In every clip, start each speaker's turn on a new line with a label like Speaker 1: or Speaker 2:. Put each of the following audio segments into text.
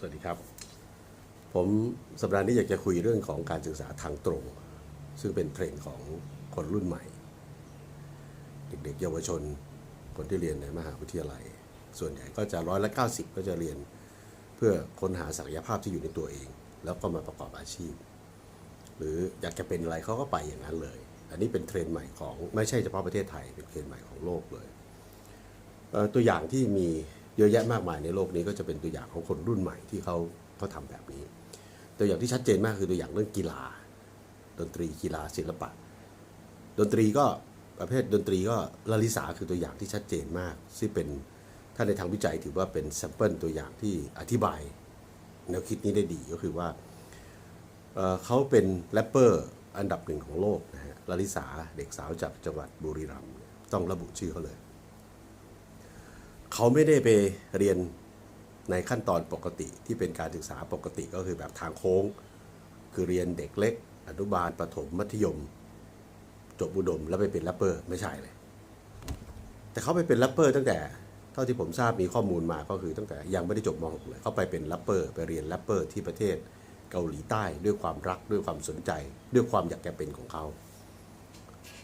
Speaker 1: สวัสดีครับ ผมสัปดาห์นี้อยากจะคุยเรื่องของการศึกษาทางตรง ซึ่งเป็นเทรนด์ของคนรุ่นใหม่ เด็กๆ เยาวชน คนที่เรียนในมหาวิทยาลัย ส่วนใหญ่ก็จะร้อยละ 90 ก็จะเรียน เพื่อค้นหาศักยภาพที่อยู่ในตัวเอง แล้วก็มาประกอบอาชีพ หรืออยากจะเป็นอะไรเขาก็ไปอย่างนั้นเลย อันนี้เป็นเทรนด์ใหม่ของไม่ใช่เฉพาะประเทศไทยเป็นเทรนด์ใหม่ของโลกเลยตัวอย่างที่มี เยอะแยะมากมายในโลกนี้ก็จะเป็นตัวอย่างของคนรุ่นใหม่ที่เขาเขาทำแบบนี้ ตัวอย่างที่ชัดเจนมากคือตัวอย่างเรื่องกีฬา ดนตรีกีฬาศิลปะ ดนตรีก็ประเภทดนตรีก็ลลิสาคือตัวอย่างที่ชัดเจนมาก ซึ่งเป็นถ้าในทางวิจัยถือว่าเป็นแซมเปิลตัวอย่างที่อธิบายแนวคิดนี้ได้ดีก็คือว่าเเขาเป็นแรปเปอร์อันดับหนึ่งของโลกนะฮะลลิสาเด็กสาวจากจังหวัดบุรีรัมย์ต้องระบุชื่อเขาเลย เขาไม่ได้ไปเรียนในขั้นตอนปกติที่เป็นการศึกษาปกติก็คือแบบทางโค้ง คือเรียนเด็กเล็ก อนุบาลประถมมัธยม จบอุดมแล้วไปเป็นแรปเปอร์ไม่ใช่เลย แต่เขาไปเป็นแรปเปอร์ตั้งแต่เท่าที่ผมทราบมีข้อมูลมาก็คือตั้งแต่ยังไม่ได้จบม .6 เลยเขาไปเป็นแรปเปอร์ไปเรียนแรปเปอร์ที่ประเทศเกาหลีใต้ด้วยความรักด้วยความสนใจ ด้วยความอยากแกเป็นของเขา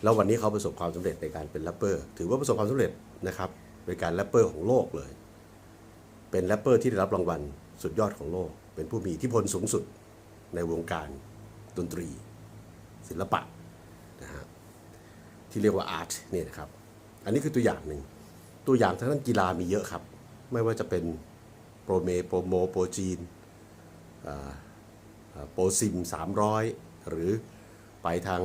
Speaker 1: แล้ววันนี้เขาประสบความสำเร็จในการเป็นแรปเปอร์ ถือว่าประสบความสำเร็จนะครับ เป็นการแรปเปอร์ของโลกเลย เป็นแรปเปอร์ที่ได้รับรางวัลสุดยอดของโลก เป็นผู้มีอิทธิพลสูงสุดในวงการดนตรี ศิลปะนะฮะที่เรียกว่าอาร์ตเนี่ยนะครับ อันนี้คือตัวอย่างหนึ่ง ตัวอย่างทางด้านกีฬามีเยอะครับ ไม่ว่าจะเป็นโปรเมโปรโมโปรจีนโปรซิม 300 หรือไปทาง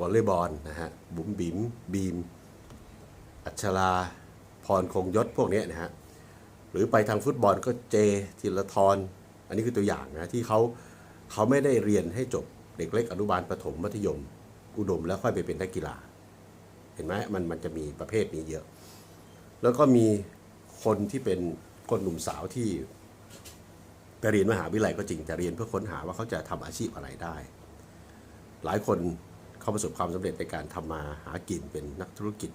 Speaker 1: วอลเลย์บอลนะฮะบุ๋มบิ๋มบีม อัชรา พรคงยศพวกนี้นะฮะหรือไปทางฟุตบอลก็เจธีรทรอันนี้คือตัวอย่างนะที่เขาเขาไม่ได้เรียนให้จบเด็กเล็กอนุบาลประถมมัธยม อุดมแล้วค่อยไปเป็นนักกีฬา เห็นไหมมันมันจะมีประเภทนี้เยอะ แล้วก็มีคนที่เป็นคนหนุ่มสาวที่ไปเรียนมหาวิทยาลัยก็จริงแต่เรียนเพื่อค้นหาว่าเขาจะทำอาชีพอะไรได้ หลายคนเขาประสบความสำเร็จในการทำมาหากินเป็นนักธุรกิจ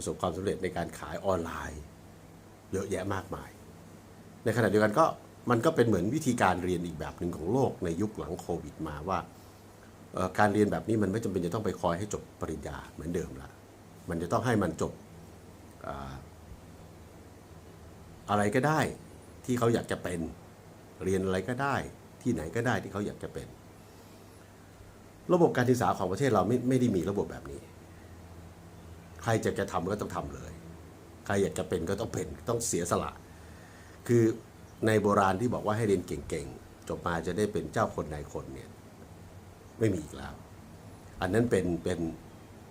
Speaker 1: ประสบความสำเร็จในการขายออนไลน์ เยอะแยะมากมาย ในขณะเดียวกันก็มันก็เป็นเหมือนวิธีการเรียนอีกแบบหนึ่งของโลกในยุคหลังโควิดมาว่าการเรียนแบบนี้มันไม่จำเป็นจะต้องไปคอยให้จบปริญญาเหมือนเดิมละมันจะต้องให้มันจบอ่าอะไรก็ได้ที่เขาอยากจะเป็นเรียนอะไรก็ได้ที่ไหนก็ได้ที่เขาอยากจะเป็น ระบบการศึกษาของประเทศเราไม่ไม่ได้มีระบบแบบนี้ ใครจะจะทำก็ต้องทำเลย ใครอยากจะเป็นก็ต้องเป็นต้องเสียสละ คือในโบราณที่บอกว่าให้เรียนเก่งๆ จบมาจะได้เป็นเจ้าคนนายคนเนี่ยไม่มีอีกแล้ว อันนั้นเป็นเป็น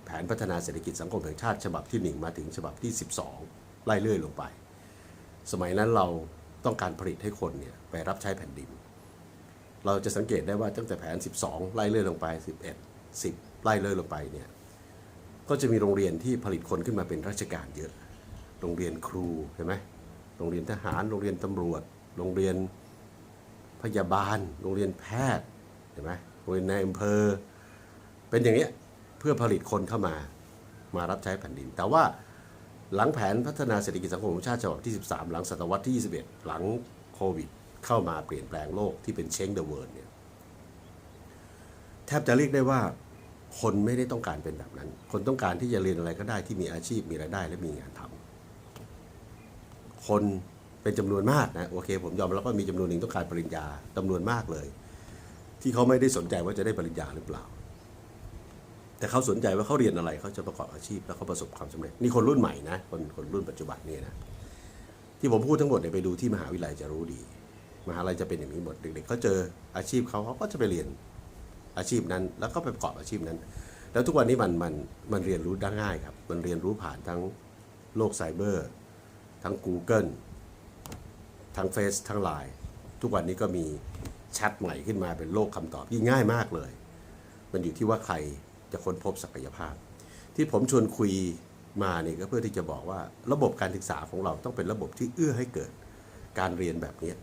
Speaker 1: แผนพัฒนาเศรษฐกิจสังคมแห่งชาติฉบับที่ 1 มาถึงฉบับที่ 12 ไล่เลื่อยลงไป สมัยนั้นเราต้องการผลิตให้คนเนี่ยไปรับใช้แผ่นดิน เราจะสังเกตได้ว่าตั้งแต่แผน 12 ไล่เลื่อยลงไป 11 10 ไล่เลื่อยลงไปเนี่ย ก็จะมีโรงเรียนที่ผลิตคนขึ้นมาเป็นราชการเยอะ โรงเรียนครูเห็นไหมโรงเรียนทหาร โรงเรียนตำรวจ โรงเรียนพยาบาล โรงเรียนแพทย์เห็นไหมโรงเรียนในอำเภอ เป็นอย่างเนี้ยเพื่อผลิตคนเข้ามามารับใช้แผ่นดิน แต่ว่าหลังแผนพัฒนาเศรษฐกิจสังคมแห่งชาติฉบับที่ 13 หลังศตวรรษที่ 21 หลังโควิด เข้ามาเปลี่ยนแปลงโลกที่เป็นเชงเดอะเวิร์ดเนี่ยแทบจะเรียกได้ว่า คนไม่ได้ต้องการเป็นแบบนั้น คนต้องการที่จะเรียนอะไรก็ได้ที่มีอาชีพมีรายได้และมีงานทำคนเป็นจำนวนมากนะโอเค ผมยอมรับว่ามีจำนวนหนึ่งต้องการปริญญาจำนวนมากเลย ที่เขาไม่ได้สนใจว่าจะได้ปริญญาหรือเปล่า แต่เขาสนใจว่าเขาเรียนอะไรเขาจะประกอบอาชีพแล้วเขาประสบความสำเร็จนี่คนรุ่นใหม่นะคนคนรุ่นปัจจุบันนี่นะที่ผมพูดทั้งหมดเนี่ยไปดูที่มหาวิทยาลัยจะรู้ดี มหาลัยจะเป็นอย่างนี้หมดเด็กๆเขาเจออาชีพเขาเขาก็จะไปเรียน อาชีพนั้น แล้วก็ไปประกอบอาชีพนั้น แล้วทุกวันนี้มันมันมันเรียนรู้ได้ง่ายครับ มันเรียนรู้ผ่านทั้งโลกไซเบอร์ ทั้ง Google ทั้งเฟซทั้งไลน์ทุกวันนี้ก็มีแชทใหม่ขึ้นมาเป็นโลกคำตอบที่ง่ายมากเลย มันอยู่ที่ว่าใครจะค้นพบศักยภาพ ที่ผมชวนคุยมาเนี่ยก็เพื่อที่จะบอกว่าระบบการศึกษาของเราต้องเป็นระบบที่เอื้อให้เกิด การเรียนแบบนี้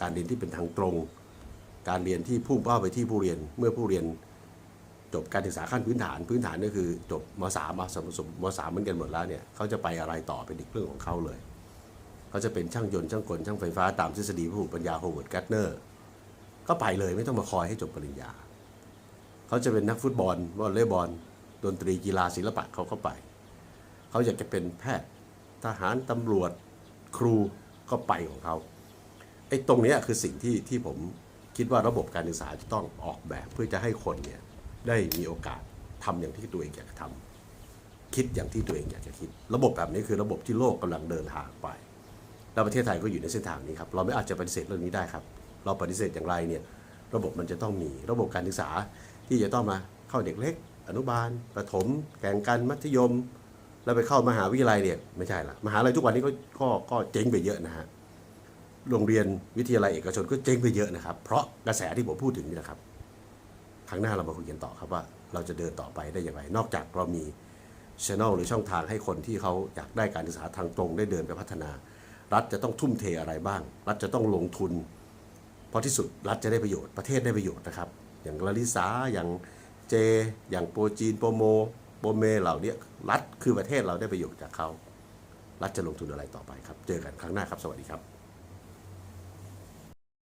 Speaker 1: การเรียนที่เป็นทางตรง การเรียนที่พุ่งเป้าไปที่ผู้เรียนเมื่อผู้เรียนจบการศึกษาขั้นพื้นฐานพื้นฐานก็คือจบมสามมาสมมมสามเหมือนกันหมดแล้วเนี่ยเขาจะไปอะไรต่อเป็นอีกเรื่องของเขาเลยเขาจะเป็นช่างยนต์ช่างกลช่างไฟฟ้าตามทฤษฎีพหุปัญญาโฮเวิร์ดการ์เนอร์ก็ไปเลยไม่ต้องมาคอยให้จบปริญญา เขาจะเป็นนักฟุตบอลวอลเลย์บอลดนตรีกีฬาศิลปะเขาก็ไป เขาอยากจะเป็นแพทย์ทหารตำรวจครูก็ไปของเขาไอ้ตรงนี้คือสิ่งที่ที่ผม คิดว่าระบบการศึกษาจะต้องออกแบบเพื่อจะให้คนเนี่ยได้มีโอกาสทำอย่างที่ตัวเองอยากจะทำคิดอย่างที่ตัวเองอยากจะคิด ระบบแบบนี้คือระบบที่โลกกำลังเดินทางไป แล้วประเทศไทยก็อยู่ในเส้นทางนี้ครับ เราไม่อาจจะปฏิเสธเรื่องนี้ได้ครับ เราปฏิเสธอย่างไรเนี่ยระบบมันจะต้องมีระบบการศึกษาที่จะต้องมาเข้าเด็กเล็ก อนุบาล ประถมแข่งกันมัธยม แล้วไปเข้ามหาวิทยาลัยเนี่ยไม่ใช่ละมหาลัยทุกวันนี้ก็ก็ก็เจ๊งไปเยอะนะฮะ โรงเรียนวิทยาลัยเอกชนก็เจ๊งไปเยอะนะครับ เพราะกระแสที่ผมพูดถึงนี่นะครับ ครั้งหน้าเรามาคุยกันต่อครับว่า เราจะเดินต่อไปได้อย่างไร นอกจากเรามีช anel หรือช่องทางให้คนที่เขาอยากได้การศึกษาทางตรงได้เดินไปพัฒนา รัฐจะต้องทุ่มเทอะไรบ้าง รัฐจะต้องลงทุน เพราะที่สุดรัฐจะได้ประโยชน์ประเทศได้ประโยชน์นะครับ อย่างลลิสาอย่างเจ อย่างโปรจีนโปรโมโปรเมเหล่านี้รัฐคือประเทศเราได้ประโยชน์จากเขารัฐจะลงทุนอะไรต่อไปครับ เจอกันครั้งหน้าครับ สวัสดีครับ